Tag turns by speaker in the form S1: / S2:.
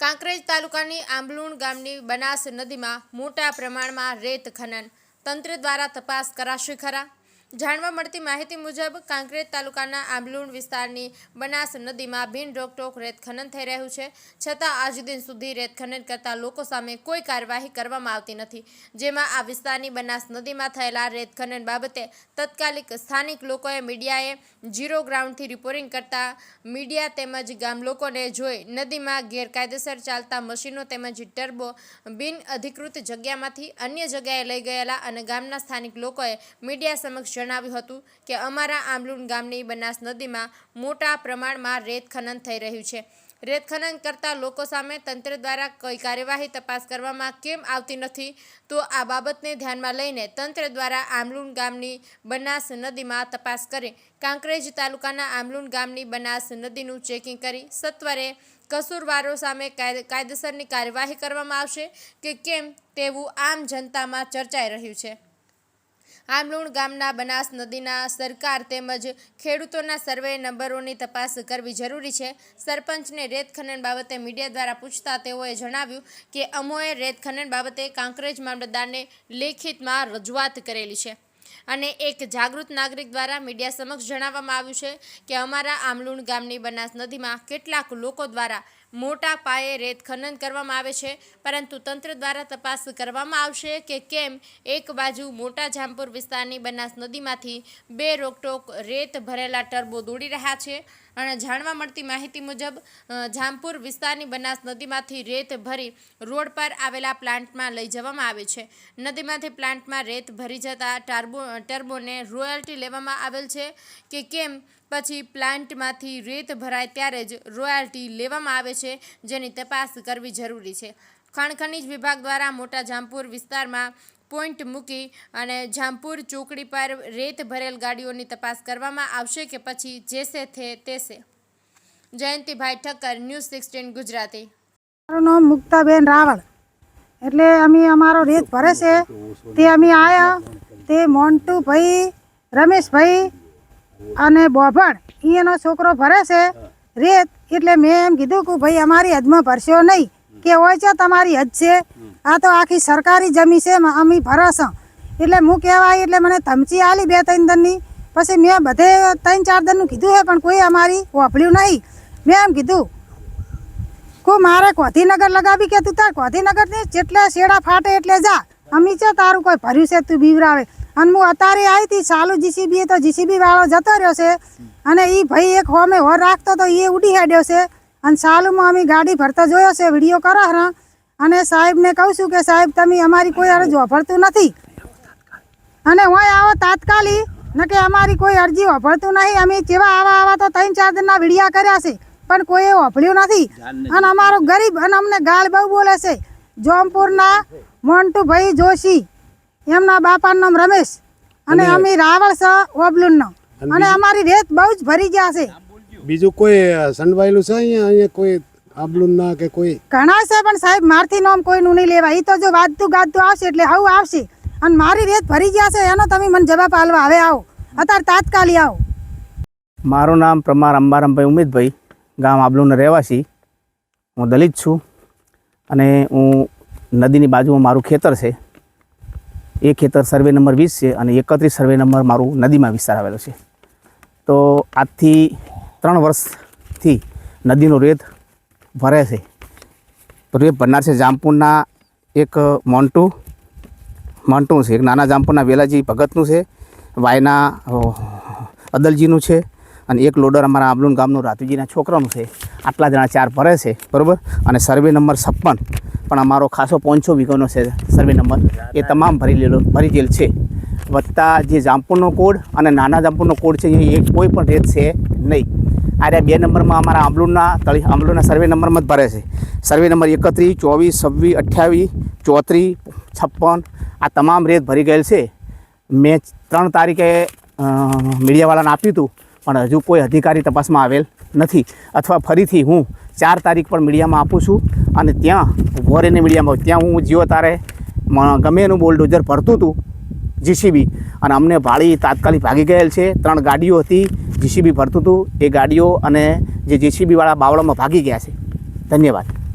S1: કાંકરેજ તાલુકાની આંબલુણ ગામની બનાસ નદીમાં મોટા પ્રમાણમાં રેત ખનન. તંત્ર દ્વારા તપાસ કરાશે ખરા? જાણવા મળતી માહિતી મુજબ, કાંકરેજ તાલુકાના આંબલુણ વિસ્તારની બનાસ નદીમાં બિન રોકટોક રેત ખનન થઈ રહ્યું છે. છતાં આજ દિન સુધી રેત ખનન કરતા લોકો સામે કોઈ કાર્યવાહી કરવામાં આવતી નથી. જેમાં આ વિસ્તારની બનાસ નદીમાં થયેલા રેત ખનન બાબતે તત્કાલિક સ્થાનિક લોકોએ મીડિયાએ ઝીરો ગ્રાઉન્ડથી રિપોર્ટિંગ કરતા મીડિયા તેમજ ગામ લોકોને જોઈ નદીમાં ગેરકાયદેસર ચાલતા મશીનો તેમજ ટર્બો બિન અધિકૃત જગ્યામાંથી અન્ય જગ્યાએ લઈ ગયેલા અને ગામના સ્થાનિક લોકોએ મીડિયા સમક્ષ જણાવ્યું હતું કે અમારા આંબલુણ ગામની બનાસ નદીમાં મોટા પ્રમાણમાં રેત ખનન થઈ રહ્યું છે. રેત ખનન કરતા લોકો સામે તંત્ર દ્વારા કોઈ કાર્યવાહી તપાસ કરવામાં કેમ આવતી નથી તો આ બાબતને ધ્યાનમાં લઈને તંત્ર દ્વારા આમલુણ ગામની બનાસ નદીમાં તપાસ કરી કાંકરેજ તાલુકાના આમલુણ ગામની બનાસ નદીનું ચેકિંગ કરી સત્વરે કસૂરવારો સામે કાયદે- કાયદેસરની કાર્યવાહી કરવામાં આવશે કે કેમ તેવું આમ જનતામાં ચર્ચાઈ રહ્યું છે. આમલુણ ગામના બનાસ નદીના સરકાર તેમજ ખેડૂતોના સર્વે નંબરોની તપાસ કરવી જરૂરી છે. સરપંચને રેત ખનન બાબતે મીડિયા દ્વારા પૂછતા તેઓએ જણાવ્યું કે અમોએ રેત ખનન બાબતે કાંકરેજ મામલતદારને લેખિતમાં રજૂઆત કરેલી છે અને એક જાગૃત નાગરિક દ્વારા મીડિયા સમક્ષ જણાવવામાં આવ્યું છે કે અમારા આમલુણ ગામની બનાસ નદીમાં કેટલાક લોકો દ્વારા મોટા પાયે રેત ખનન કરવામાં આવે છે. પરંતુ તંત્ર દ્વારા તપાસ કરવામાં આવશે કે કેમ એક બાજુ મોટા જામપુર વિસ્તારની બનાસ નદીમાંથી બે રોકટોક રેત ભરેલા ટર્બો દોડી રહ્યા છે અને જાણવા મળતી માહિતી મુજબ જામપુર વિસ્તારની બનાસ નદીમાંથી રેત ભરી રોડ પર આવેલા પ્લાન્ટમાં લઈ જવામાં આવે છે. નદીમાંથી પ્લાન્ટમાં રેત ભરી જતા ટર્બો, ટર્બોને રોયલ્ટી લેવામાં આવેલ છે કે કેમ પછી પ્લાન્ટમાંથી રેત ભરાય ત્યારે જ રોયલ્ટી લેવામાં આવે છે, જેની તપાસ કરવી જરૂરી છે. ખાણ ખનીજ વિભાગ દ્વારા મોટા જામપુર વિસ્તારમાં પોઈન્ટ મૂકી અને જામપુર ચોકડી પર રેત ભરેલ ગાડીઓની તપાસ કરવામાં આવશે કે પછી જેસે થે તેસે. Jayantibhai Thakkar, news sixteen Gujarati.
S2: મારું નામ મુક્તાબેન રાવળ. એટલે અમે અમારો રેત ભરે છે. તે અમે આવ્યા તે મોન્ટુભાઈ, રમેશભાઈ અને બોભણ એનો છોકરો ભરે છે. રેત એટલે મેં એમ કીધું કે ભાઈ અમારી હદમાં ભરશો નહીં. કે હોય છે તમારી હદ છે. આ તો આખી સરકારી જમી છે અમે ભરશો એટલે હું કહેવાય એટલે મને ધમચી આલી બે ત્રણ દનની. પછી મેં બધે ત્રણ ચાર દનનું કીધું છે પણ કોઈ અમારી વાપર્યું નહીં. મેં એમ કીધું કો મારે કોથીનગર લગાવી કે તું તાર કોથીનગર ને જેટલા શેડા ફાટે એટલે જા. અમી છે તારું કોઈ ભર્યું છે તું બીવરાવે. અને હું અત્યારે આવી હતી ચાલુ જીસીબી તો જીસીબી વાળો જતો રહ્યો છે. અને એ ભાઈ એક હોમે હોર રાખતો તો એ ઉડી હેડ્યો છે. અને ચાલુમાં અમે ગાડી ભરતા જોયો છે. વીડિયો કરો હરા અને સાહેબને કહું છું કે સાહેબ તમે અમારી કોઈ અરજ વાપરતું નથી. અને હું આવો તાત્કાલિક ન કે અમારી કોઈ અરજી વાપરતું નહીં. અમે જેવા આવા આવા તો ત્રણ ચાર દિનના વિડિયા કર્યા છે. પણ કોઈએ વાપર્યું નથી. અને અમારો ગરીબ અને અમને ગાળ બહુ બોલે છે. જોમપુરના મોન્ટુભાઈ જોશી. એમના બાપાનું નામ રમેશ અને અમે રાવળ છે ઓબલુનનો. અને અમારી રેત બહુ જ ભરી ગયા છે.
S3: બીજું કોઈ સંડવાયેલું છે અહીંયા? અહીંયા કોઈ આબલુન ના કે કોઈ?
S2: ઘણા છે પણ સાહેબ મારથી નામ કોઈનું નહીં લેવા એ તો જો વાદતું ગાતું આવશે એટલે હવે આવશે. અને મારી રેત ભરી ગયા છે એનો તમે મને જવાબ આલવા હવે આવો. અત્યારે તાત્કાલિક આવો.
S4: મારું નામ પ્રમાર અંબારામભાઈ ઉમેદભાઈ. ગામ આબલુના રહેવાસી. હું દલિત છું. અને હું નદીની બાજુમાં મારું ખેતર છે. એ ખેતર સર્વે નંબર વીસ છે અને એકત્રીસ સર્વે નંબર મારું નદીમાં વિસ્તાર આવેલો છે. તો આજથી ત્રણ વર્ષથી નદીનો રેત ભરે છે. તો રેત ભરનાર છે જામપુરના એક મોન્ટુ મોન્ટુ છે, એક નાના જામપુરના વેલાજી ભગતનું છે, વાયના અદલજીનું છે અને એક લોડર અમારા આબલુન ગામનું રાતુજીના છોકરાનું છે. આટલા જણા ચાર ભરે છે, બરાબર? અને સર્વે નંબર છપ્પન પણ અમારો ખાસો પાંચસો વીઘોનો છે સર્વે નંબર એ તમામ ભરી લેલો, ભરી ગયેલ છે. વત્તા જે જામપુરનો કોડ અને નાના જામપુરનો કોડ છે, એ કોઈ પણ રેત છે નહીં. આ રહ્યા બે નંબરમાં અમારા આંબલુના તળી, આંબલુના સર્વે નંબરમાં જ ભરે છે. સર્વે નંબર એકત્રીસ, ચોવીસ, છવ્વીસ, અઠ્યાવીસ, ચોત્રીસ, છપ્પન, આ તમામ રેત ભરી ગયેલ છે. મેં ત્રણ તારીખે મીડિયાવાળાને આપ્યું હતું, પણ હજુ કોઈ અધિકારી તપાસમાં આવેલ નથી. અથવા ફરીથી હું ચાર તારીખ પણ મીડિયામાં આપું છું અને ત્યાં વોરેની મીડિયામાં ત્યાં હું જીઓ તારે ગમે એનું બોલડોઝર ભરતું હતું જીસીબી. અને અમને ભાળી તાત્કાલિક ભાગી ગયેલ છે. ત્રણ ગાડીઓ હતી, જીસીબી ભરતું હતું એ ગાડીઓ અને જે જીસીબીવાળા બાવળામાં ભાગી ગયા છે. ધન્યવાદ.